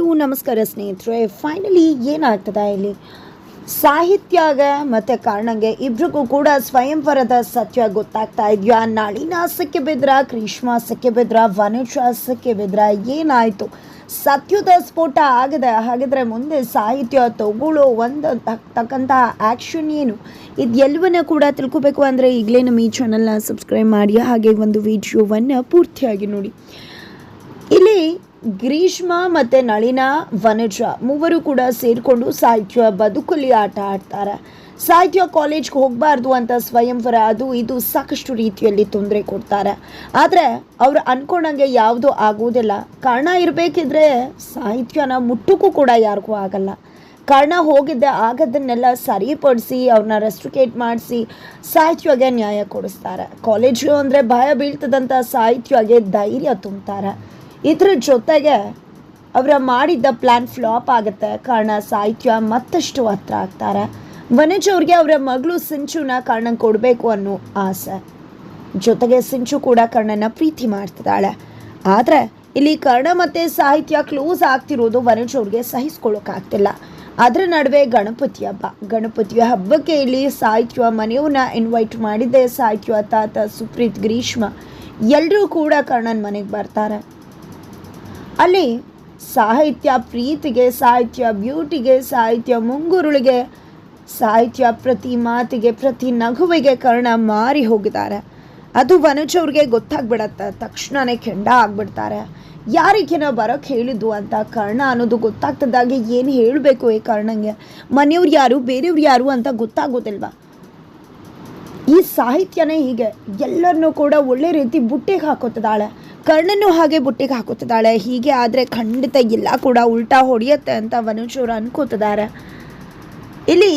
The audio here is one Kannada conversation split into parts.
ಹಲೋ ನಮಸ್ಕಾರ ಸ್ನೇಹಿತರೆ. ಫೈನಲಿ ಏನಾಗ್ತದೆ ಇಲ್ಲಿ? ಸಾಹಿತ್ಯಾಗ ಮತ್ತು ಕಾರಣಂಗೆ ಇಬ್ರಿಗೂ ಕೂಡ ಸ್ವಯಂವರದ ಸತ್ಯ ಗೊತ್ತಾಗ್ತಾ ಇದೆಯಾ? ನಳಿನ ಸಕ್ಕೆ ಬಿದ್ರ ಕ್ರೀಷ್ಮಾಸಕ್ಕೆ ಬಿದ್ರ ವನುಷ ಸಕ್ಕೆ ಬಿದ್ರ? ಏನಾಯಿತು? ಸತ್ಯದ ಸ್ಫೋಟ ಆಗದೆ ಹಾಗಿದ್ರೆ ಮುಂದೆ ಸಾಹಿತ್ಯ ತಗೊಳ್ಳೋ ಒಂದು ತಕ್ಕಂತಹ ಆ್ಯಕ್ಷನ್ ಏನು? ಇದೆಲ್ಲವನ್ನ ಕೂಡ ತಿಳ್ಕೊಬೇಕು ಅಂದರೆ ಈಗಲೇ ನಮ್ಮ ಈ ಚಾನಲ್ನ ಸಬ್ಸ್ಕ್ರೈಬ್ ಮಾಡಿ ಹಾಗೆ ಒಂದು ವಿಡಿಯೋವನ್ನು ಪೂರ್ತಿಯಾಗಿ ನೋಡಿ. ಇಲ್ಲಿ ಗ್ರೀಷ್ಮ ಮತ್ತು ನಳಿನ ವನಜ ಮೂವರು ಕೂಡ ಸೇರಿಕೊಂಡು ಸಾಹಿತ್ಯ ಬದುಕಲ್ಲಿ ಆಟ ಆಡ್ತಾರೆ. ಸಾಹಿತ್ಯ ಕಾಲೇಜ್ಗೆ ಹೋಗಬಾರ್ದು ಅಂತ ಸ್ವಯಂವರ ಅದು ಇದು ಸಾಕಷ್ಟು ರೀತಿಯಲ್ಲಿ ತೊಂದರೆ ಕೊಡ್ತಾರೆ. ಆದರೆ ಅವರು ಅನ್ಕೊಂಡಂಗೆ ಯಾವುದೂ ಆಗೋದಿಲ್ಲ. ಕಾರಣ ಇರಬೇಕಿದ್ರೆ ಸಾಹಿತ್ಯನ ಮುಟ್ಟಕ್ಕೂ ಕೂಡ ಯಾರಿಗೂ ಆಗಲ್ಲ. ಕಾರಣ ಹೋಗಿದ್ದೆ ಆಗದನ್ನೆಲ್ಲ ಸರಿಪಡಿಸಿ ಅವ್ರನ್ನ ರೆಸ್ಟ್ರಿಕೇಟ್ ಮಾಡಿಸಿ ಸಾಹಿತ್ಯಗೆ ನ್ಯಾಯ ಕೊಡಿಸ್ತಾರೆ. ಕಾಲೇಜು ಅಂದರೆ ಭಯ ಬೀಳ್ತದಂಥ ಸಾಹಿತ್ಯಗೆ ಧೈರ್ಯ ತುಂಬ್ತಾರೆ. ಇದ್ರ ಜೊತೆಗೆ ಅವರ ಮಾಡಿದ್ದ ಪ್ಲ್ಯಾನ್ ಫ್ಲಾಪ್ ಆಗುತ್ತೆ. ಕಾರಣ, ಸಾಹಿತ್ಯ ಮತ್ತಷ್ಟು ಹತ್ರ ಆಗ್ತಾರೆ. ವನಜ್ ಅವ್ರಿಗೆ ಅವರ ಮಗಳು ಸಿಂಚುನ ಕಾರಣ ಕೊಡಬೇಕು ಅನ್ನೋ ಆಸೆ. ಜೊತೆಗೆ ಸಿಂಚು ಕೂಡ ಕರ್ಣನ ಪ್ರೀತಿ ಮಾಡ್ತಿದ್ದಾಳೆ. ಆದರೆ ಇಲ್ಲಿ ಕರ್ಣ ಮತ್ತು ಸಾಹಿತ್ಯ ಕ್ಲೋಸ್ ಆಗ್ತಿರೋದು ವನಜ್ ಅವ್ರಿಗೆ ಸಹಿಸ್ಕೊಳ್ಳೋಕ್ಕಾಗ್ತಿಲ್ಲ ಅದರ ನಡುವೆ ಗಣಪತಿ ಹಬ್ಬ. ಗಣಪತಿಯ ಹಬ್ಬಕ್ಕೆ ಇಲ್ಲಿ ಸಾಹಿತ್ಯ ಮನೆಯವ್ರನ್ನ ಇನ್ವೈಟ್ ಮಾಡಿದ್ದೆ ಸಾಹಿತ್ಯ ತಾತ ಸುಪ್ರೀತ್, ಗ್ರೀಷ್ಮ. ಎಲ್ಲರೂ ಕೂಡ ಕರ್ಣನ ಮನೆಗೆ ಬರ್ತಾರೆ. ಅಲ್ಲಿ ಸಾಹಿತ್ಯ ಪ್ರೀತಿಗೆ, ಸಾಹಿತ್ಯ ಬ್ಯೂಟಿಗೆ, ಸಾಹಿತ್ಯ ಮುಂಗುರುಳಿಗೆ, ಸಾಹಿತ್ಯ ಪ್ರತಿ ಮಾತಿಗೆ, ಪ್ರತಿ ನಗುವಿಗೆ ಕರ್ಣ ಮಾರಿ ಹೋಗಿದ್ದಾರೆ. ಅದು ವನಜ್ ಅವ್ರಿಗೆ ಗೊತ್ತಾಗ್ಬಿಡತ್ತೆ. ತಕ್ಷಣನೇ ಕೆಂಡ ಆಗ್ಬಿಡ್ತಾರೆ. ಯಾರಿಗೇನ ಬರೋಕ್ಕೆ ಹೇಳಿದ್ದು ಅಂತ ಕರ್ಣ ಅನ್ನೋದು ಗೊತ್ತಾಗ್ತದಾಗೆ ಏನು ಹೇಳಬೇಕು ಈ ಕರ್ಣಂಗೆ? ಮನೆಯವ್ರು ಯಾರು, ಬೇರೆಯವ್ರು ಯಾರು ಅಂತ ಗೊತ್ತಾಗೋದಿಲ್ವ? ಈ ಸಾಹಿತ್ಯನೇ ಹೀಗೆ. ಎಲ್ಲರನ್ನೂ ಕೂಡ ಒಳ್ಳೆ ರೀತಿ ಬುಟ್ಟಿಗೆ ಹಾಕೋತಿದ್ದಾಳೆ ಕರ್ಣನ್ನು ಹಾಗೆ ಬುಟ್ಟಿಗೆ ಹಾಕುತ್ತಿದ್ದಾಳೆ. ಹೀಗೆ ಆದರೆ ಖಂಡಿತ ಎಲ್ಲ ಕೂಡ, ಉಲ್ಟಾ ಹೊಡೆಯುತ್ತೆ ಅಂತ ವನುಷವರು ಅನ್ಕೋತಿದ್ದಾರೆ. ಇಲ್ಲಿ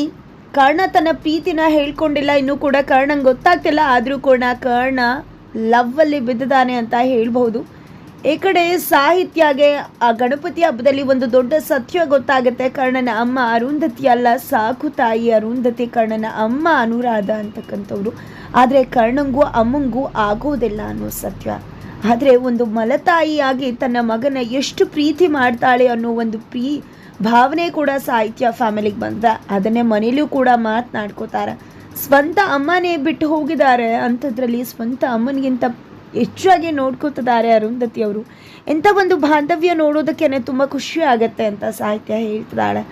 ಕರ್ಣ ತನ್ನ ಪ್ರೀತಿನ ಹೇಳ್ಕೊಂಡಿಲ್ಲ, ಇನ್ನೂ ಕೂಡ ಕರ್ಣಂಗೆ ಗೊತ್ತಾಗ್ತಿಲ್ಲ. ಆದರೂ ಕೂಡ ಕರ್ಣ ಲವ್ವಲ್ಲಿ ಬಿದ್ದಿದ್ದಾನೆ ಅಂತ ಹೇಳ್ಬಹುದು. ಈ ಕಡೆ ಸಾಹಿತ್ಯಗೆ, ಆ ಗಣಪತಿ ಹಬ್ಬದಲ್ಲಿ ಒಂದು ದೊಡ್ಡ ಸತ್ಯ ಗೊತ್ತಾಗುತ್ತೆ. ಕರ್ಣನ ಅಮ್ಮ ಅರುಂಧತಿ ಅಲ್ಲ, ಸಾಕು ತಾಯಿ ಅರುಂಧತಿ, ಕರ್ಣನ ಅಮ್ಮ ಅನುರಾಧ ಅಂತಕ್ಕಂಥವ್ರು. ಆದರೆ ಕರ್ಣಂಗೂ ಅಮ್ಮಂಗೂ ಆಗೋದಿಲ್ಲ ಅನ್ನೋ ಸತ್ಯ. ಆದರೆ ಒಂದು ಮಲತಾಯಿಯಾಗಿ ತನ್ನ ಮಗನ ಎಷ್ಟು ಪ್ರೀತಿ ಮಾಡ್ತಾಳೆ ಅನ್ನೋ ಒಂದು ಪ್ರೀ ಭಾವನೆ ಕೂಡ ಸಾಹಿತ್ಯ ಫ್ಯಾಮಿಲಿಗೆ ಬಂದ. ಅದನ್ನೇ ಮನೇಲೂ ಕೂಡ ಮಾತನಾಡ್ಕೋತಾರೆ. ಸ್ವಂತ ಅಮ್ಮನೇ ಬಿಟ್ಟು ಹೋಗಿದ್ದಾರೆ ಅಂಥದ್ರಲ್ಲಿ ಸ್ವಂತ ಅಮ್ಮನಿಗಿಂತ ಹೆಚ್ಚಾಗಿ ನೋಡ್ಕೋತಿದ್ದಾರೆ ಅರುಂಧತಿ ಅವರು. ಎಂಥ ಒಂದು ಬಾಂಧವ್ಯ ನೋಡೋದಕ್ಕೇನೆ ತುಂಬ ಖುಷಿ ಆಗತ್ತೆ ಅಂತ ಸಾಹಿತ್ಯ ಹೇಳ್ತಿದ್ದಾಳೆ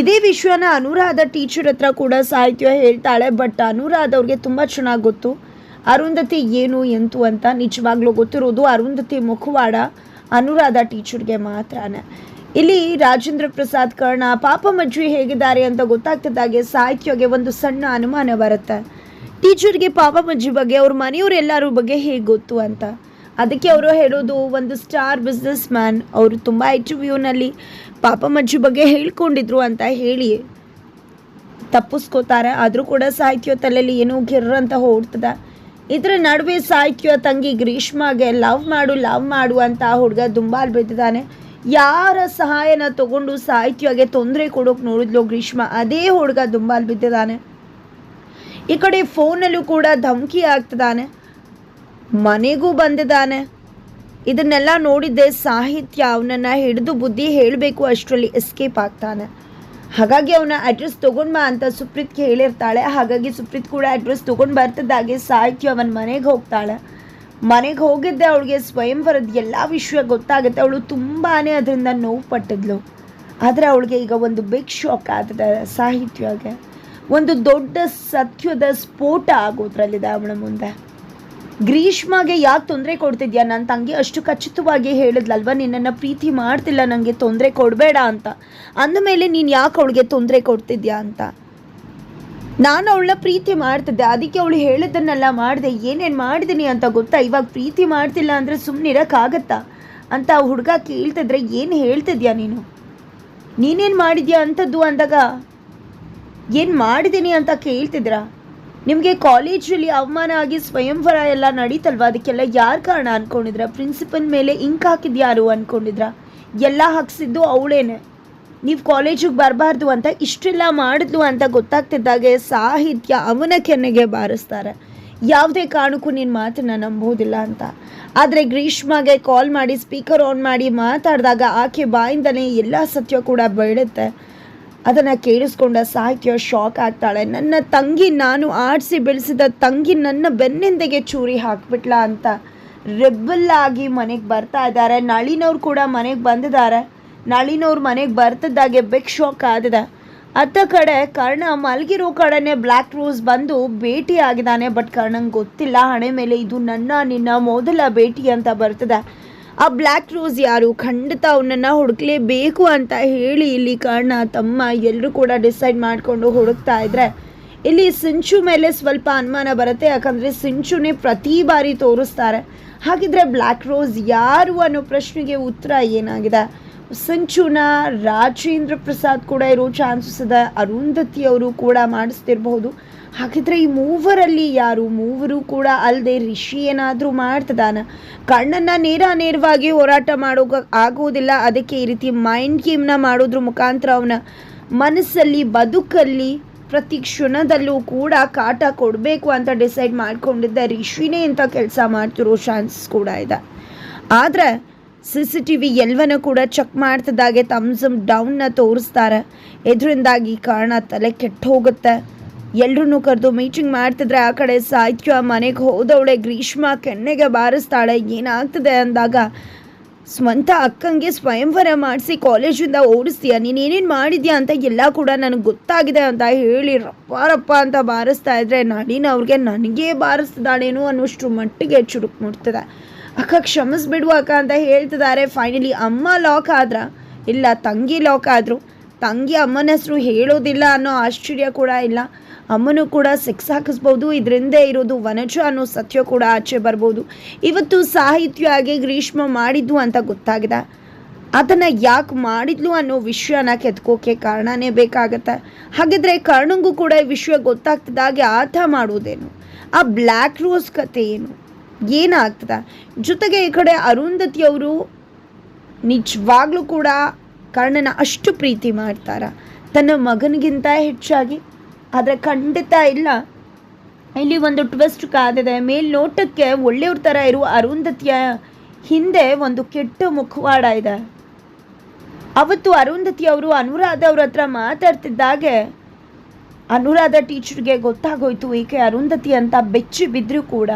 ಇದೇ ವಿಷಯನ ಅನುರಾಧ ಟೀಚರ್ ಹತ್ರ ಕೂಡ ಸಾಹಿತ್ಯ ಹೇಳ್ತಾಳೆ ಬಟ್ ಅನುರಾಧ ಅವ್ರಿಗೆ ತುಂಬ ಚೆನ್ನಾಗಿ ಗೊತ್ತು. ಅರುಂಧತಿ ಏನು, ಎಂತು ಅಂತ ನಿಜವಾಗ್ಲೂ ಗೊತ್ತಿರೋದು ಅರುಂಧತಿ ಮುಖವಾಡ ಅನುರಾಧ ಟೀಚರ್ಗೆ ಮಾತ್ರನೇ. ಇಲ್ಲಿ ರಾಜೇಂದ್ರ ಪ್ರಸಾದ್ ಕರ್ಣ, ಪಾಪ ಮಜ್ವಿ ಹೇಗಿದ್ದಾರೆ ಅಂತ ಗೊತ್ತಾಗ್ತಿದ್ದಾಗೆ ಸಾಹಿತ್ಯಗೆ ಒಂದು ಸಣ್ಣ ಅನುಮಾನ ಬರುತ್ತೆ. ಟೀಚರ್ಗೆ ಪಾಪ ಮಜ್ಜಿ ಬಗ್ಗೆ, ಅವ್ರ ಮನೆಯವರೆಲ್ಲರ ಬಗ್ಗೆ ಹೇಗೆ ಗೊತ್ತು ಅಂತ. ಅದಕ್ಕೆ ಅವರು ಹೇಳೋದು, ಒಂದು ಸ್ಟಾರ್ ಬಿಸ್ನೆಸ್ ಮ್ಯಾನ್ ಅವರು ತುಂಬ ಇಂಟರ್ವ್ಯೂನಲ್ಲಿ ಪಾಪ ಮಜ್ಜಿ ಬಗ್ಗೆ ಹೇಳ್ಕೊಂಡಿದ್ರು ಅಂತ ಹೇಳಿ ತಪ್ಪಿಸ್ಕೋತಾರೆ. ಆದರೂ ಕೂಡ ಸಾಹಿತ್ಯ ತಲೆಯಲ್ಲಿ ಏನೋ ಗಿರ್ರಂತ ಅಂತ ಹೊಡ್ತದೆ ಇದರ ನಡುವೆ ಸಾಹಿತ್ಯ ತಂಗಿ ಗ್ರೀಷ್ಮಗೆ ಲವ್ ಮಾಡು ಲವ್ ಮಾಡು ಅಂತ ಹುಡುಗ ದುಂಬಾಲ್ ಬಿದ್ದಿದ್ದಾನೆ ಯಾರ ಸಹಾಯನ ತಗೊಂಡು ಸಾಹಿತ್ಯಗೆ ತೊಂದರೆ ಕೊಡೋಕೆ ನೋಡಿದ್ಲು ಗ್ರೀಷ್ಮ? ಅದೇ ಹುಡುಗ ದುಂಬಾಲ್ ಬಿದ್ದಿದ್ದಾನೆ ಈ ಕಡೆ ಫೋನಲ್ಲೂ ಕೂಡ ಧಮಕಿ ಆಗ್ತಿದ್ದಾನೆ. ಮನೆಗೂ ಬಂದಿದ್ದಾನೆ. ಇದನ್ನೆಲ್ಲ ನೋಡಿದ್ದೆ ಸಾಹಿತ್ಯ ಅವನನ್ನು ಹಿಡಿದು ಬುದ್ಧಿ ಹೇಳಬೇಕು ಅಷ್ಟರಲ್ಲಿ ಎಸ್ಕೇಪ್ ಆಗ್ತಾನೆ. ಹಾಗಾಗಿ ಅವನ ಅಡ್ರೆಸ್ ತೊಗೊಂಡು ಬಾ ಅಂತ ಸುಪ್ರೀತ್ ಹೇಳಿರ್ತಾಳೆ. ಹಾಗಾಗಿ ಸುಪ್ರೀತ್ ಕೂಡ ಅಡ್ರೆಸ್ ತೊಗೊಂಡು ಬರ್ತಿದ್ದಾಗೆ ಸಾಹಿತ್ಯ ಅವನ ಮನೆಗೆ ಹೋಗ್ತಾಳೆ. ಮನೆಗೆ ಹೋಗಿದ್ದೆ ಅವಳಿಗೆ ಸ್ವಯಂವರದ ಎಲ್ಲ ವಿಷಯ ಗೊತ್ತಾಗುತ್ತೆ. ಅವಳು ತುಂಬಾ ಅದರಿಂದ ನೋವು ಪಟ್ಟಿದ್ಲು. ಆದರೆ ಅವಳಿಗೆ ಈಗ ಒಂದು ಬಿಗ್ ಶಾಕ್ ಆದ ಸಾಹಿತ್ಯಗೆ. ಒಂದು ದೊಡ್ಡ ಸತ್ಯದ ಸ್ಫೋಟ ಆಗೋದ್ರಲ್ಲಿದೆ ಅವಳ ಮುಂದೆ. ಗ್ರೀಷ್ಮಗೆ ಯಾಕೆ ತೊಂದರೆ ಕೊಡ್ತಿದ್ಯಾ? ನನ್ನ ತಂಗಿ ಅಷ್ಟು ಖಚಿತವಾಗಿ ಹೇಳಿದ್ಲಲ್ವ, ನಿನ್ನನ್ನು ಪ್ರೀತಿ ಮಾಡ್ತಿಲ್ಲ ನನಗೆ ತೊಂದರೆ ಕೊಡಬೇಡ ಅಂತ. ಅಂದಮೇಲೆ ನೀನು ಯಾಕೆ ಅವಳಿಗೆ ತೊಂದರೆ ಕೊಡ್ತಿದ್ಯಾ ಅಂತ? ನಾನು ಅವಳನ್ನ ಪ್ರೀತಿ ಮಾಡ್ತಿದ್ದೆ, ಅದಕ್ಕೆ ಅವಳು ಹೇಳಿದ್ದನ್ನೆಲ್ಲ ಮಾಡಿದೆ. ಏನೇನು ಮಾಡಿದ್ದೀನಿ ಅಂತ ಗೊತ್ತಾ? ಇವಾಗ ಪ್ರೀತಿ ಮಾಡ್ತಿಲ್ಲ ಅಂದರೆ ಸುಮ್ಮನಿರೋಕ್ಕಾಗತ್ತಾ ಅಂತ ಆ ಹುಡುಗ ಕೇಳ್ತಿದ್ರೆ ಏನು ಹೇಳ್ತಿದ್ಯಾ ನೀನು? ನೀನೇನು ಮಾಡಿದ್ಯಾ ಅಂಥದ್ದು ಅಂದಾಗ? ಏನು ಮಾಡಿದ್ದೀನಿ ಅಂತ ಕೇಳ್ತಿದ್ರಾ? ನಿಮಗೆ ಕಾಲೇಜಲ್ಲಿ ಅವಮಾನ ಆಗಿ ಸ್ವಯಂವರ ಎಲ್ಲ ನಡೀತಲ್ವ? ಅದಕ್ಕೆಲ್ಲ ಯಾರು ಕಾರಣ ಅಂದ್ಕೊಂಡಿದ್ರ ಪ್ರಿನ್ಸಿಪಲ್ ಮೇಲೆ ಇಂಕ್ ಹಾಕಿದ್ಯಾರು ಅಂದ್ಕೊಂಡಿದ್ರ ಎಲ್ಲ ಹಾಕ್ಸಿದ್ದು ಅವಳೇನೆ. ನೀವು ಕಾಲೇಜಿಗೆ ಬರಬಾರ್ದು ಅಂತ ಇಷ್ಟೆಲ್ಲ ಮಾಡಿದ್ಲು ಅಂತ ಗೊತ್ತಾಗ್ತಿದ್ದಾಗೆ ಸಾಹಿತ್ಯ ಅವನ ಕೆನ್ನೆಗೆ ಬಾರಿಸ್ತಾರೆ. ಯಾವುದೇ ಕಾರಣಕ್ಕೂ ನಿನ್ನ ಮಾತನ್ನ ನಂಬೋದಿಲ್ಲ ಅಂತ. ಆದರೆ ಗ್ರೀಷ್ಮಗೆ ಕಾಲ್ ಮಾಡಿ ಸ್ಪೀಕರ್ ಆನ್ ಮಾಡಿ ಮಾತಾಡಿದಾಗ ಆಕೆ ಬಾಯಿಂದಲೇ ಎಲ್ಲ ಸತ್ಯ ಕೂಡ ಬೆಳುತ್ತೆ. ಅದನ್ನು ಕೇಳಿಸ್ಕೊಂಡ ಸಾಹಿತ್ಯ ಶಾಕ್ ಆಗ್ತಾಳೆ. ನನ್ನ ತಂಗಿ ನಾನು ಆಡಿಸಿ ಬೆಳೆಸಿದ ತಂಗಿ ನನ್ನ ಬೆನ್ನಿಂದೆಗೆ ಚೂರಿ ಹಾಕ್ಬಿಟ್ಲ ಅಂತ ರೆಬ್ಬಲ್ ಆಗಿ ಮನೆಗೆ ಬರ್ತಾ ಇದ್ದಾರೆ. ನಳಿನವ್ರು ಕೂಡ ಮನೆಗೆ ಬಂದಿದ್ದಾರೆ. ನಳಿನವ್ರು ಮನೆಗೆ ಬರ್ತಿದ್ದಾಗೆ ಬಿಗ್ ಶಾಕ್ ಆದಿದೆ ಅತ್ತ ಕಡೆ ಕರ್ಣ ಮಲಗಿರೋ ಕಡೆನೇ ಬ್ಲ್ಯಾಕ್ ರೋಸ್ ಬಂದು ಭೇಟಿ ಆಗಿದ್ದಾನೆ ಬಟ್ ಕರ್ಣಂಗೆ ಗೊತ್ತಿಲ್ಲ. ಹಣೆ ಮೇಲೆ ಇದು ನನ್ನ ನಿನ್ನ ಮೊದಲ ಭೇಟಿ ಅಂತ ಬರ್ತದೆ. ಆ ಬ್ಲ್ಯಾಕ್ ರೋಸ್ ಯಾರು? ಖಂಡಿತ ಅವನನ್ನು ಹುಡುಕ್ಲೇಬೇಕು ಅಂತ ಹೇಳಿ ಇಲ್ಲಿ ಕಾರಣ ತಮ್ಮ ಎಲ್ಲರೂ ಕೂಡ ಡಿಸೈಡ್ ಮಾಡಿಕೊಂಡು ಹುಡುಕ್ತಾ ಇದ್ರೆ. ಇಲ್ಲಿ ಸಿಂಚು ಮೇಲೆ ಸ್ವಲ್ಪ ಅನುಮಾನ ಬರುತ್ತೆ, ಯಾಕಂದರೆ ಸಿಂಚುನೇ ಪ್ರತಿ ಬಾರಿ ತೋರಿಸ್ತಾರೆ. ಹಾಗಿದ್ರೆ ಬ್ಲ್ಯಾಕ್ ರೋಸ್ ಯಾರು ಅನ್ನೋ ಪ್ರಶ್ನೆಗೆ ಉತ್ತರ ಏನಾಗಿದೆ? ಸಿಂಚುನ ರಾಜೇಂದ್ರ ಪ್ರಸಾದ್ ಕೂಡ ಇರೋ ಚಾನ್ಸಸ್ ಇದೆ. ಅರುಂಧತಿ ಅವರು ಕೂಡ ಮಾಡಿಸ್ತಿರ್ಬಹುದು. ಹಾಗಿದ್ರೆ ಈ ಮೂವರಲ್ಲಿ ಯಾರು? ಮೂವರು ಕೂಡ ಅಲ್ಲದೆ ರಿಷಿ ಏನಾದರೂ ಮಾಡ್ತದಾನ? ಕಣ್ಣನ್ನು ನೇರ ನೇರವಾಗಿ ಹೋರಾಟ ಮಾಡೋಕೆ ಆಗೋದಿಲ್ಲ. ಅದಕ್ಕೆ ಈ ರೀತಿ ಮೈಂಡ್ ಗೇಮ್ನ ಮಾಡೋದ್ರ ಮುಖಾಂತರ ಅವನ ಮನಸ್ಸಲ್ಲಿ, ಬದುಕಲ್ಲಿ ಪ್ರತಿ ಕ್ಷಣದಲ್ಲೂ ಕೂಡ ಕಾಟ ಕೊಡಬೇಕು ಅಂತ ಡಿಸೈಡ್ ಮಾಡ್ಕೊಂಡಿದ್ದ ರಿಷಿನೇ ಇಂಥ ಕೆಲಸ ಮಾಡ್ತಿರೋ ಚಾನ್ಸಸ್ ಕೂಡ ಇದೆ. ಆದರೆ ಸಿ ಸಿ ಟಿ ವಿ ಎಲ್ಲವನ್ನೂ ಕೂಡ ಚೆಕ್ ಮಾಡ್ತಿದ್ದಾಗೆ ತಮ್ಸಮ್ ಡೌನ್ನ ತೋರಿಸ್ತಾರೆ. ಇದರಿಂದಾಗಿ ಕಾರಣ ತಲೆ ಕೆಟ್ಟು ಹೋಗುತ್ತೆ. ಎಲ್ರೂ ಕರೆದು ಮೀಟಿಂಗ್ ಮಾಡ್ತಿದ್ರೆ ಆ ಕಡೆ ಸಾಹಿತ್ಯ ಮನೆಗೆ ಹೋದವಳೆ ಗ್ರೀಷ್ಮ ಕೆಣ್ಣೆಗೆ ಬಾರಿಸ್ತಾಳೆ, ಏನಾಗ್ತದೆ ಅಂದಾಗ, ಸ್ವಂತ ಅಕ್ಕಂಗೆ ಸ್ವಯಂವರ ಮಾಡಿಸಿ ಕಾಲೇಜಿಂದ ಓಡಿಸ್ತೀಯ? ನೀನು ಮಾಡಿದ್ಯಾ ಅಂತ ಎಲ್ಲ ಕೂಡ ನನಗೆ ಗೊತ್ತಾಗಿದೆ ಅಂತ ಹೇಳಿ ರಪ್ಪ ರಪ್ಪ ಅಂತ ಬಾರಿಸ್ತಾ ಇದ್ರೆ ನಳಿನ ಅವ್ರಿಗೆ ನನಗೇ ಬಾರಿಸ್ತಿದ್ದಾಳೇನೋ ಅನ್ನೋಷ್ಟು ಮಟ್ಟಿಗೆ ಚುರುಕು ಮುಟ್ತದೆ. ಅಕ್ಕ ಕ್ಷಮಿಸ್ಬಿಡು ಅಕ್ಕ ಅಂತ ಹೇಳ್ತಿದ್ದಾರೆ. ಫೈನಲಿ ಅಮ್ಮ ಲಾಕ್ ಆದ್ರ? ಇಲ್ಲ, ತಂಗಿ ಲಾಕ್ ಆದರು. ತಂಗಿ ಅಮ್ಮನ ಹೆಸರು ಹೇಳೋದಿಲ್ಲ ಅನ್ನೋ ಆಶ್ಚರ್ಯ ಕೂಡ ಇಲ್ಲ. ಅಮ್ಮನೂ ಕೂಡ ಸೆಕ್ಸ್ ಹಾಕಿಸ್ಬೋದು. ಇದರಿಂದ ಇರೋದು ವನಜ ಅನ್ನೋ ಸತ್ಯ ಕೂಡ ಆಚೆ ಬರ್ಬೋದು. ಇವತ್ತು ಸಾಹಿತ್ಯ ಆಗಿ ಗ್ರೀಷ್ಮ ಮಾಡಿದ್ದು ಅಂತ ಗೊತ್ತಾಗಿದೆ. ಅದನ್ನು ಯಾಕೆ ಮಾಡಿದ್ಲು ಅನ್ನೋ ವಿಷಯನ ಕೆತ್ಕೋಕೆ ಕಾರಣನೇ ಬೇಕಾಗತ್ತೆ. ಹಾಗಿದ್ರೆ ಕರ್ಣಂಗೂ ಕೂಡ ಈ ವಿಷಯ ಗೊತ್ತಾಗ್ತಿದ್ದಾಗೆ ಆತ ಮಾಡೋದೇನು? ಆ ಬ್ಲ್ಯಾಕ್ ರೋಸ್ ಕತೆ ಏನು? ಏನಾಗ್ತದೆ? ಜೊತೆಗೆ ಈ ಕಡೆ ಅರುಂಧತಿಯವರು ನಿಜವಾಗ್ಲೂ ಕೂಡ ಕರ್ಣನ ಅಷ್ಟು ಪ್ರೀತಿ ಮಾಡ್ತಾರೆ. ತನ್ನ ಮಗನಿಗಿಂತ ಹೆಚ್ಚಾಗಿ. ಆದರೆ ಖಂಡಿತ ಇಲ್ಲ. ಇಲ್ಲಿ ಒಂದು ಟ್ವಿಸ್ಟ್ ಕಾದಿದೆ. ಮೇಲ್ನೋಟಕ್ಕೆ ಒಳ್ಳೆಯವ್ರ ಥರ ಇರುವ ಅರುಂಧತಿಯ ಹಿಂದೆ ಒಂದು ಕೆಟ್ಟ ಮುಖವಾಡ ಇದೆ. ಅವತ್ತು ಅರುಂಧತಿ ಅವರು ಅನುರಾಧ ಅವ್ರ ಹತ್ರ ಮಾತಾಡ್ತಿದ್ದಾಗೆ ಅನುರಾಧ ಟೀಚರ್ಗೆ ಗೊತ್ತಾಗೋಯ್ತು, ಈಕೆ ಅರುಂಧತಿ ಅಂತ ಬೆಚ್ಚಿ ಬಿದ್ದರೂ ಕೂಡ.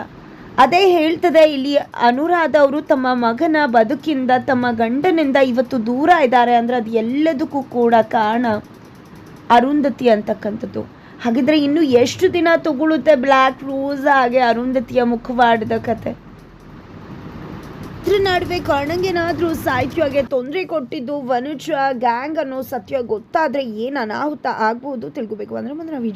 ಅದೇ ಹೇಳ್ತದೆ, ಇಲ್ಲಿ ಅನುರಾಧ ಅವರು ತಮ್ಮ ಮಗನ ಬದುಕಿಂದ, ತಮ್ಮ ಗಂಡನಿಂದ ಇವತ್ತು ದೂರ ಇದ್ದಾರೆ ಅಂದರೆ ಅದು ಎಲ್ಲದಕ್ಕೂ ಕೂಡ ಕಾರಣ ಅರುಂಧತಿ ಅಂತಕ್ಕಂಥದ್ದು. ಹಾಗಿದ್ರೆ ಇನ್ನು ಎಷ್ಟು ದಿನ ತಗೊಳುತ್ತೆ ಬ್ಲ್ಯಾಕ್ ರೋಸ್ ಹಾಗೆ ಅರುಂಧತಿಯ ಮುಖವಾಡದ ಕತೆ? ಇದ್ರ ನಡುವೆ ಕರ್ಣಂಗೇನಾದರೂ ಸಾಹಿತ್ಯಗೆ ತೊಂದರೆ ಕೊಟ್ಟಿದ್ದು ವನುಜ, ಗ್ಯಾಂಗ್ ಅನ್ನೋ ಸತ್ಯ ಗೊತ್ತಾದ್ರೆ ಏನು ಅನಾಹುತ ಆಗ್ಬೋದು ತಿಳ್ಕೊಬೇಕು. ಅಂದ್ರೆ ನಾವು